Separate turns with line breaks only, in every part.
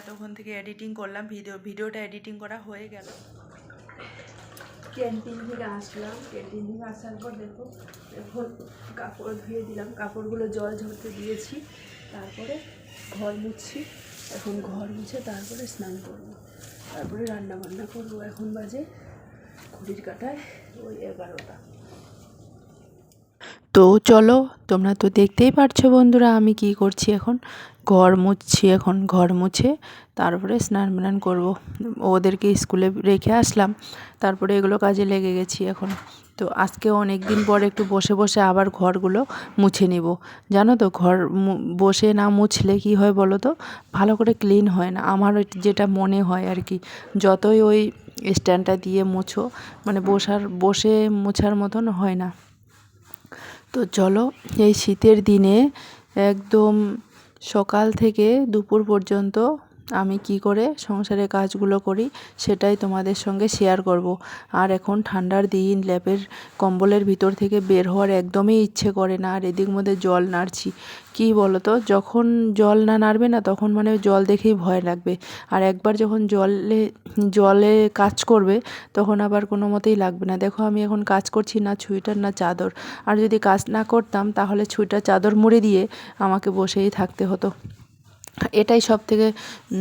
এতক্ষণ থেকে এডিটিং করলাম, ভিডিও, ভিডিওটা এডিটিং করা হয়ে গেল। ক্যান্টিন থেকে আসলাম, ক্যান্টিন থেকে আসার পর দেখো এখন কাপড় ধুয়ে দিলাম, কাপড়গুলো জল ঝরতে দিয়েছি, তারপরে ঘর মুছছি, এখন ঘর মুছে তারপরে স্নান করব। তারপরে রান্না বান্না করব। এখন বাজে ঘড়ির কাটায় ওই এগারোটা। তো চলো, তোমরা তো দেখতেই পারছ বন্ধুরা আমি কি করছি এখন। ঘর মুছছি, এখন ঘর মুছে তারপরে স্নান বান করব। ওদেরকে স্কুলে রেখে আসলাম, তারপরে এগুলো কাজে লেগে গেছি এখন। তো আজকে অনেক দিন পর একটু বসে বসে আবার ঘরগুলো মুছে নিব। জানো তো, ঘর বসে না মুছলে কি হয় বলো তো? ভালো করে ক্লিন হয় না। আমার যেটা মনে হয় আর কি, যতই ওই স্ট্যান্ডটা দিয়ে মুছো মানে বসার, বসে মোছার মতন হয় না। তো চলো, এই শীতের দিনে একদম সকাল থেকে দুপুর পর্যন্ত আমি কি করে সংসারের কাজগুলো করি সেটাই তোমাদের সঙ্গে শেয়ার করব। আর এখন ঠান্ডার দিন, ল্যাপের কম্বলের ভিতর থেকে বের হওয়ার একদমই ইচ্ছে করে না, আর এদিক মধ্যে জল নাড়ছি। কী বলো তো যখন জল না নাড়বে না, তখন মানে জল দেখেই ভয় লাগবে। আর একবার যখন জলে জলে কাজ করবে, তখন আবার কোনো মতেই লাগবে না। দেখো আমি এখন কাজ করছি না ছুঁইটার না চাদর। আর যদি কাজ না করতাম, তাহলে ছুঁইটার চাদর মুড়ে দিয়ে আমাকে বসেই থাকতে হতো। এটাই সব থেকে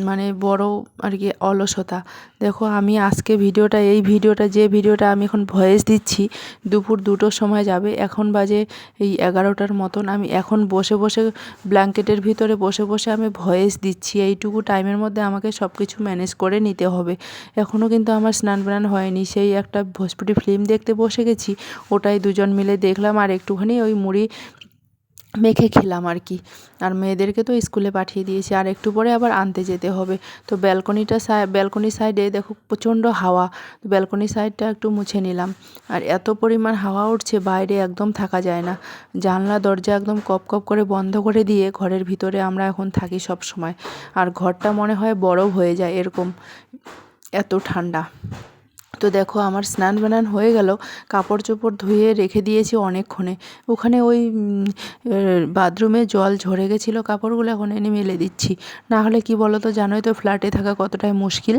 মানে বড় আর কি অলসতা। দেখো, আমি আজকে ভিডিওটা, এই ভিডিওটা, যে ভিডিওটা আমি এখন ভয়েস দিচ্ছি, দুপুর দুটোর সময় যাবে। এখন বাজে এই এগারোটার মতন। আমি এখন বসে বসে ব্ল্যাঙ্কেটের ভিতরে বসে বসে আমি ভয়েস দিচ্ছি। এইটুকু টাইমের মধ্যে আমাকে সব কিছু ম্যানেজ করে নিতে হবে। এখনও কিন্তু আমার স্নান বান হয়নি। সেই একটা ভোজপুরি ফিল্ম দেখতে বসে গেছি। ওটাই দুজন মিলে দেখলাম। আর একটুখানি ওই মুড়ি মেখে খেলাম আর কি। আর মেয়েদেরকে তো স্কুলে পাঠিয়ে দিয়েছি, আর একটু পরে আবার আনতে যেতে হবে। তো ব্যালকনিটা সাই, ব্যালকনি সাইডে দেখো প্রচণ্ড হাওয়া ব্যালকনি সাইডটা একটু মুছে নিলাম। আর এত পরিমাণ হাওয়া উঠছে, বাইরে একদম থাকা যায় না। জানলা, দরজা একদম কপ কপ করে বন্ধ করে দিয়ে ঘরের ভিতরে আমরা এখন থাকি সব সময়। আর ঘরটা মনে হয় বরফ হয়ে যায়, এরকম এত ঠান্ডা। তো দেখো আমার স্নান বানান হয়ে গেল কাপড় চোপড় ধুয়ে রেখে দিয়েছি অনেকক্ষণে। ওখানে ওই বাথরুমে জল ঝরে গেছিল কাপড়গুলো, এখন এনে মেলে দিচ্ছি। না হলে কি বলো তো জানোই তো, ফ্ল্যাটে থাকা কতটাই মুশকিল।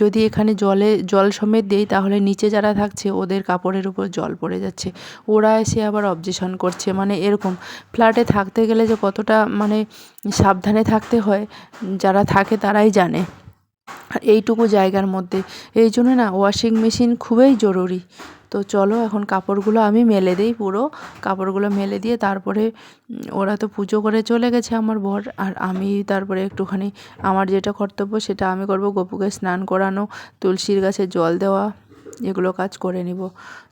যদি এখানে জলে, জল সমেত দিই, তাহলে নিচে যারা থাকছে, ওদের কাপড়ের উপর জল পড়ে যাচ্ছে। ওরা এসে আবার অবজেশন করছে মানে এরকম। ফ্ল্যাটে থাকতে গেলে যে কতটা মানে সাবধানে থাকতে হয়, যারা থাকে তারাই জানে। এইটুকু জায়গার মধ্যে। এই জন্য না ওয়াশিং মেশিন খুবই জরুরি। তো চলো এখন কাপড়গুলো আমি মেলে দিই পুরো। কাপড়গুলো মেলে দিয়ে তারপরে ওরা তো পুজো করে চলে গেছে আমার বর। আর আমি তারপরে একটুখানি আমার যেটা কর্তব্য সেটা আমি করব। গপুকে স্নান করানো, তুলসীর গাছে জল দেওয়া এগুলো কাজ করে নিব।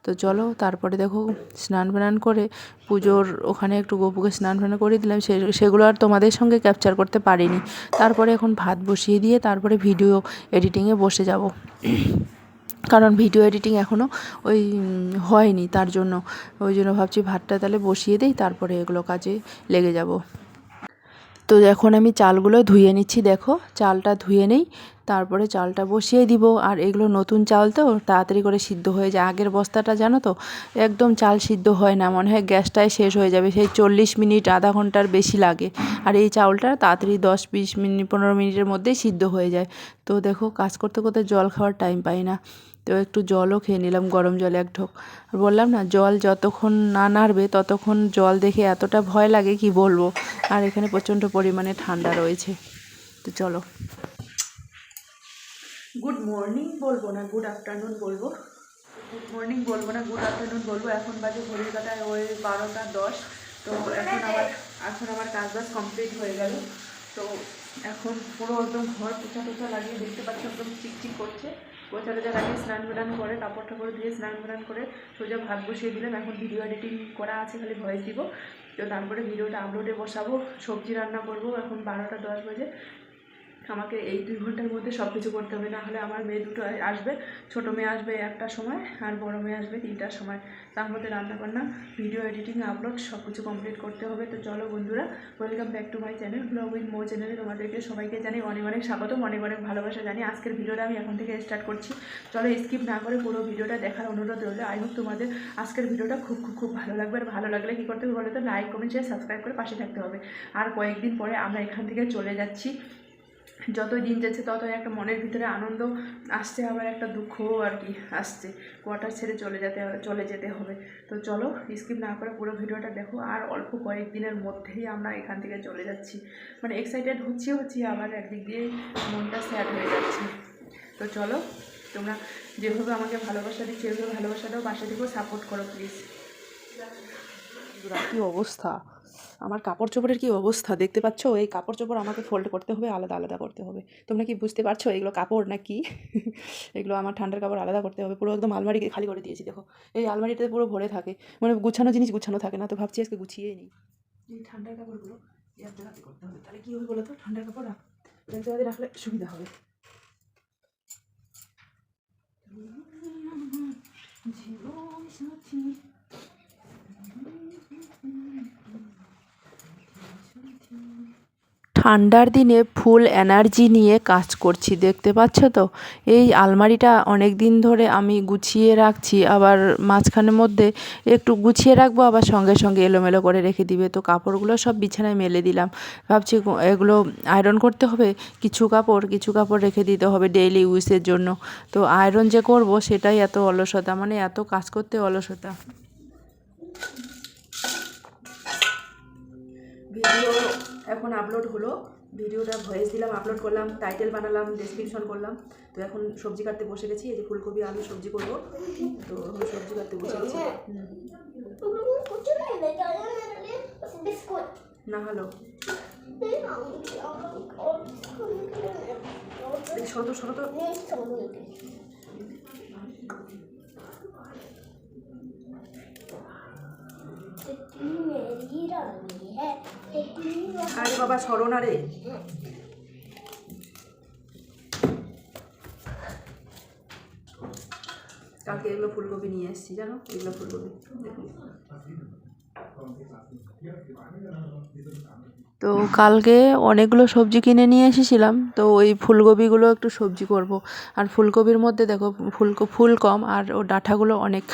তো চলো তারপরে দেখো স্নান ফান করে পুজোর ওখানে একটু গপুকে স্নান ফান করে দিলাম। সে, সেগুলো আর তোমাদের সঙ্গে ক্যাপচার করতে পারিনি। তারপরে এখন ভাত বসিয়ে দিয়ে তারপরে ভিডিও এডিটিংয়ে বসে যাব। কারণ ভিডিও এডিটিং এখনও ওই হয়নি তার জন্য। ওই জন্য ভাবছি ভাতটা তাহলে বসিয়ে দিই, তারপরে এগুলো কাজে লেগে যাব। তো এখন আমি চালগুলো ধুয়ে নিচ্ছি, দেখো। চালটা ধুয়ে নেই, তারপরে চালটা বসিয়ে দিব। আর এগুলো নতুন চাল তো, তাড়াতাড়ি করে সিদ্ধ হয়ে যায়। আগের বস্তাটা জানো তো, একদম চাল সিদ্ধ হয় না, মনে হয় গ্যাসটাই শেষ হয়ে যাবে, সেই চল্লিশ মিনিট, আধা ঘণ্টার বেশি লাগে। আর এই চাউলটা তাড়াতাড়ি দশ, বিশ মিনিট, পনেরো মিনিটের মধ্যেই সিদ্ধ হয়ে যায়। তো দেখো, কাজ করতে করতে জল খাওয়ার টাইম পাই না। তো একটু জলও খেয়ে নিলাম, গরম জলে এক ঢোক। আর বললাম না, জল যতক্ষণ না নাড়বে ততক্ষণ জল দেখে এতটা ভয় লাগে কি বলব? আর এখানে প্রচণ্ড পরিমাণে ঠান্ডা রয়েছে। তো চলো। গুড মর্নিং বলব না গুড আফটারনুন বলব। গুড মর্নিং বলব না গুড আফটারনুন বলব। এখন বাজে ঘড়ির কাটায় ওই বারোটা দশ। তো এখন আমার এখন আমার কাজ বাজ কমপ্লিট হয়ে গেল। তো এখন পুরো একদম ঘর পোছা টোছা লাগিয়ে দেখতে পাচ্ছি, একদম চিকচিক করছে। পোছা টোচা লাগিয়ে স্নান ফেরান করে, কাপড় টাপড় দিয়ে স্নান ফেরান করে সোজা ভাত বসিয়ে দিলাম। এখন ভিডিও এডিটিং করা আছে, খালি ভয়েস দিব। তো তারপরে ভিডিওটা আপলোডে বসাবো, সবজি রান্না করব। এখন বারোটা দশ বাজে। আমাকে এই দুই ঘণ্টার মধ্যে সব কিছু করতে হবে না হলে আমার মেয়ে দুটো আসবে, ছোটো মেয়ে আসবে একটার সময় আর বড় মেয়ে আসবে তিনটার সময়। তার মধ্যে রান্নাবান্না ভিডিও এডিটিং আপলোড সব কিছু কমপ্লিট করতে হবে। তো চলো বন্ধুরা welcome back to my channel blog with মো চ্যানেলে তোমাদেরকে সবাইকে জানি অনেক অনেক স্বাগতম, অনেক অনেক ভালোবাসা জানি আজকের ভিডিওটা আমি এখন থেকে স্টার্ট করছি। চলো স্কিপ না করে পুরো ভিডিওটা দেখার অনুরোধ রইল। আই হোপ তোমাদের আজকের ভিডিওটা খুব খুব খুব ভালো লাগবে। আর ভালো লাগলে কী করতে হবে বলো তো? লাইক কমেন্ট শেয়ার সাবস্ক্রাইব করে পাশে থাকতে হবে। আর কয়েকদিন পরে আমরা এখান থেকে চলে যাচ্ছি। যতই দিন যাচ্ছে, ততই একটা মনের ভিতরে আনন্দ আসছে, আবার একটা দুঃখও আর কি আসছে। কোয়ার্টার ছেড়ে চলে যেতে চলে যেতে হবে। তো চলো স্কিপ না করে পুরো ভিডিওটা দেখো। আর অল্প কয়েকদিনের মধ্যেই আমরা এখান থেকে চলে যাচ্ছি। মানে এক্সাইটেড হচ্ছি হচ্ছি, আবার একদিক দিয়ে মনটা স্যাড হয়ে যাচ্ছে। তো চলো, তোমরা যেভাবে আমাকে ভালোবাসা দিচ্ছি যেভাবে ভালোবাসা দাও বাসা থেকেও সাপোর্ট করো প্লিজ কী অবস্থা? আমার কাপড় চোপড়ের কী অবস্থা? দেখতে পাচ্ছ? এই কাপড় চোপড় আমাকে ফোল্ড করতে হবে আলাদা আলাদা করতে হবে। তোমরা কি বুঝতে পারছ? এগুলো কাপড় না কি এগুলো আমার ঠান্ডার কাপড় আলাদা করতে হবে। পুরো একদম আলমারিকে খালি করে দিয়েছি দেখো। এই আলমারিটাতে পুরো ভরে থাকে। মানে গুছানো জিনিস গুছানো থাকে না তো ভাবছি আজকে গুছিয়েই নিই। এই ঠান্ডার কাপড়গুলো এক জায়গাতে করতে হবে। তাহলে কী হবে বলো তো? ঠান্ডার কাপড় এক জায়গাতে রাখলে সুবিধা হবে। জীবন সাথী ঠান্ডার দিনে ফুল এনার্জি নিয়ে কাজ করছি, দেখতে পাচ্ছ তো? এই আলমারিটা অনেক দিন ধরে আমি গুছিয়ে রাখছি, আবার মাঝখানের মধ্যে একটু গুছিয়ে রাখব, আবার সঙ্গে সঙ্গে এলোমেলো করে রেখে দিবে। তো কাপড়গুলো সব বিছানায় মেলে দিলাম। ভাবছি এগুলো আয়রন করতে হবে, কিছু কাপড় কিছু কাপড় রেখে দিতে হবে ডেইলি ইউজের জন্য। তো আয়রন যে করব সেটাই এত অলসতা মানে এত কাজ করতে অলসতা। ভিডিও এখন আপলোড হলো ভিডিওটা ভয়েস দিলাম আপলোড করলাম টাইটেল বানালাম ডেসক্রিপশন করলাম তো এখন সবজি কাটতে বসে গেছি এই যে ফুলকপি আলু সবজি করবো তো এখন সবজি কাটতে বসে গেছি হুম।
Biscuit.
না হলো এই শত শত
तितली मेरी रानी है तितली
আরে বাবা সরো আরে কালকে এগুলো ফুলকপি নিয়ে এসেছি জানো? এগুলো ফুলকপি। দেখুন। তো কালকে অনেকগুলো সবজি কিনে নিয়ে এসেছিলাম। তো ওই ফুলকপিগুলো একটু সবজি করব। আর ফুলকপির মধ্যে দেখো, ফুল ফুল কম আর ও ডাঁটাগুলো অনেক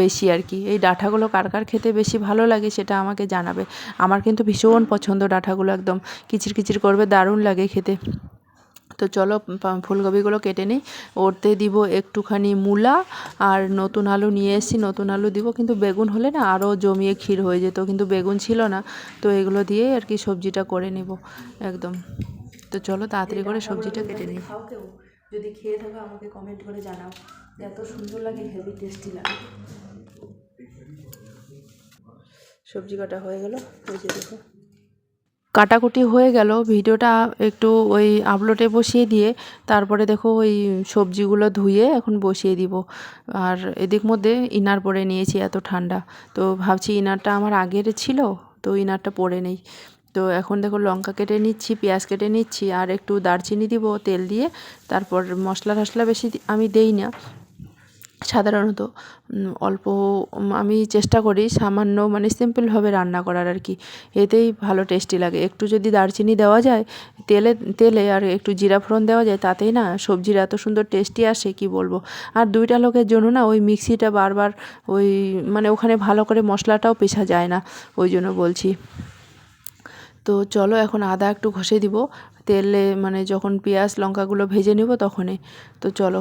বেশি আর কি। এই ডাঁটাগুলো কার কার খেতে বেশি ভালো লাগে সেটা আমাকে জানাবে। আমার কিন্তু ভীষণ পছন্দ ডাঁটাগুলো, একদম কিচির কিচির করবে, দারুণ লাগে খেতে। তো চলো ফুলকপিগুলো কেটে নিই। ওরতে দিব একটুখানি মূলা আর নতুন আলু নিয়ে এসেছি। নতুন আলু দিব কিন্তু বেগুন হলে না আরও জমিয়ে ক্ষীর হয়ে যেত কিন্তু বেগুন ছিল না। তো এগুলো দিয়েই আর কি সবজিটা করে নেব একদম। তো চলো তাড়াতাড়ি করে সবজিটা কেটে নিই। খাও কেউ যদি খেয়ে থাকো আমাকে কমেন্ট করে জানাও। এত সুন্দর লাগে হেভি টেস্টি লাগে। সবজি কাটা হয়ে গেল ওই যে দেখো। কাটাকুটি হয়ে গেল। ভিডিওটা একটু ওই আপলোডে বসিয়ে দিয়ে তারপরে দেখো ওই সবজিগুলো ধুয়ে এখন বসিয়ে দিব। আর এদিক মধ্যে ইনার পরে নিয়েছি এত ঠান্ডা। তো ভাবছি ইনারটা আমার আগের ছিল, তো ইনারটা পরে নেই। তো এখন দেখো লঙ্কা কেটে নিচ্ছি, পেঁয়াজ কেটে নিচ্ছি, আর একটু দারচিনি দিব তেল দিয়ে। তারপর মশলা টশলা বেশি আমি দেই না। সাধারণত অল্প আমি চেষ্টা করি সামান্য মানে সিম্পলভাবে রান্না করার আর কি। এতেই ভালো টেস্টি লাগে। একটু যদি দারচিনি দেওয়া যায়, তেলে তেলে আর একটু জিরা ফোড়ন দেওয়া যায়, তাতেই না সবজির এত সুন্দর টেস্টি আসে, কি বলব? আর দুইটা লোকের জন্য না ওই মিক্সিটা বারবার ওই মানে ওখানে ভালো করে মশলাটাও পেশা যায় না, ওই জন্য বলছি। তো চলো এখন আদা একটু ঘষে দিব। তেলে মানে যখন পেঁয়াজ, লঙ্কাগুলো ভেজে নেব তখনই। তো চলো।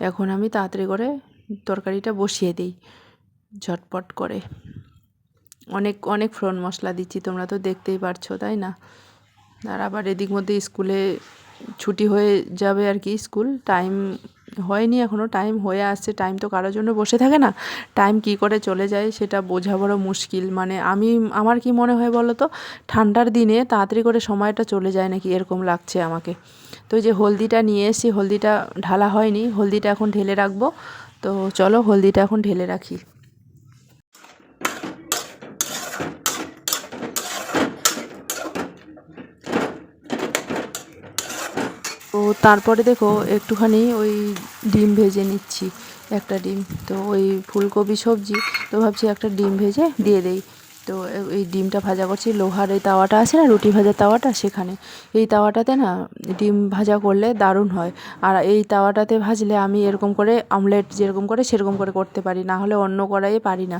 এখন আমি তাড়াতাড়ি করে তরকারিটা বসিয়ে দিই, ঝটপট করে। অনেক অনেক ফ্রন মশলা দিচ্ছি, তোমরা তো দেখতেই পারছ, তাই না? আর আবার এদিক মধ্যে স্কুলে ছুটি হয়ে যাবে আর কি, স্কুল। টাইম হয়নি এখনও টাইম হয়ে আসছে টাইম তো কারোর জন্য বসে থাকে না। টাইম কি করে চলে যায় সেটা বোঝা বড় মুশকিল। মানে আমি, আমার কি মনে হয় বলো তো ঠান্ডার দিনে তাড়াতাড়ি করে সময়টা চলে যায় নাকি এরকম লাগছে আমাকে। তো যে হলদিটা নিয়ে এসেছি, হলদিটা ঢালা হয়নি, হলদিটা এখন ঢেলে রাখব। তো চলো, হলদিটা এখন ঢেলে রাখি।
তো তারপরে দেখো, একটুখানি ওই ডিম ভেজে নিচ্ছি, একটা ডিম। তো ওই ফুলকপি সবজি, তো ভাবছি একটা ডিম ভেজে দিয়ে দেই। তো এই ডিমটা ভাজা করছি, লোহার এই তাওয়াটা আছে না, রুটি ভাজার তাওয়াটা সেখানে। এই তাওয়াটাতে না ডিম ভাজা করলে দারুণ হয়। আর এই তাওয়াটাতে ভাজলে আমি এরকম করে আমলেট যেরকম করে সেরকম করে করতে পারি, না হলে অন্য কড়াইয়ে পারি না।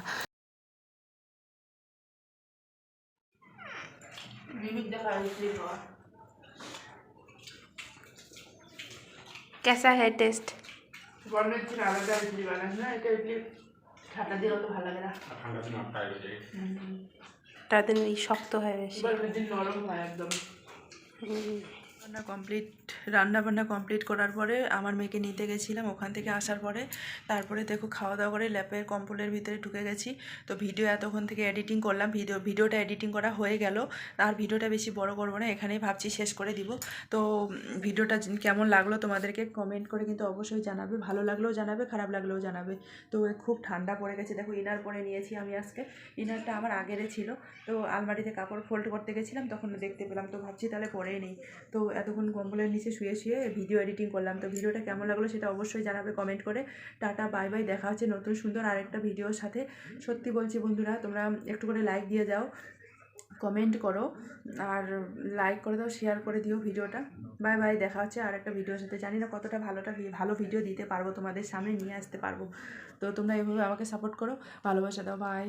कैसा है टेस्ट
গরমের দিন আলাদা ইডলি বানাস না এটা ইডলি ঠান্ডা দিন অত ভালো লাগে না
ঠান্ডা দিন আটটা বেজে
তাদের এই শক্ত হয় বেশি
গরমের দিন নরম হয় একদম রান্না কমপ্লিট রান্না বান্না কমপ্লিট করার পরে আমার মেয়েকে নিতে গেছিলাম, ওখান থেকে আসার পরে। তারপরে দেখো খাওয়া দাওয়া করে ল্যাপের কম্পোলের ভিতরে ঢুকে গেছি। তো ভিডিও এতক্ষণ থেকে এডিটিং করলাম ভিডিও ভিডিওটা এডিটিং করা হয়ে গেল। আর ভিডিওটা বেশি বড় করব না, এখানেই ভাবছি শেষ করে দিব। তো ভিডিওটা কেমন লাগল তোমাদেরকে কমেন্ট করে কিন্তু অবশ্যই জানাবে। ভালো লাগলেও জানাবে, খারাপ লাগলেও জানাবে। তো খুব ঠান্ডা পড়ে গেছে। দেখো ইনার পরে নিয়েছি আমি আজকে। ইনারটা আমার আগেরে ছিল। তো আলমারিতে কাপড় ফোল্ড করতে গেছিলাম, তখন দেখতে পেলাম। তো ভাবছি তাহলে পরেই নেই। তো এতক্ষণ কম্বলের নিচে শুয়ে শুয়ে ভিডিও এডিটিং করলাম। তো ভিডিওটা কেমন লাগল সেটা অবশ্যই জানাবে কমেন্ট করে। টাটা বাই বাই দেখা হচ্ছে নতুন সুন্দর আরেকটা ভিডিওর সাথে। সত্যি বলছি বন্ধুরা, তোমরা একটু করে লাইক দিয়ে যাও কমেন্ট করো, আর লাইক করে দাও শেয়ার করে দিও ভিডিওটা বাই বাই দেখা হচ্ছে আর একটা ভিডিওর সাথে। জানি না কতটা ভালোটা, ভালো ভিডিও দিতে পারব তোমাদের সামনে, নিয়ে আসতে পারব। তো তোমরা এভাবে আমাকে সাপোর্ট করো। ভালোবাসা দাও বাই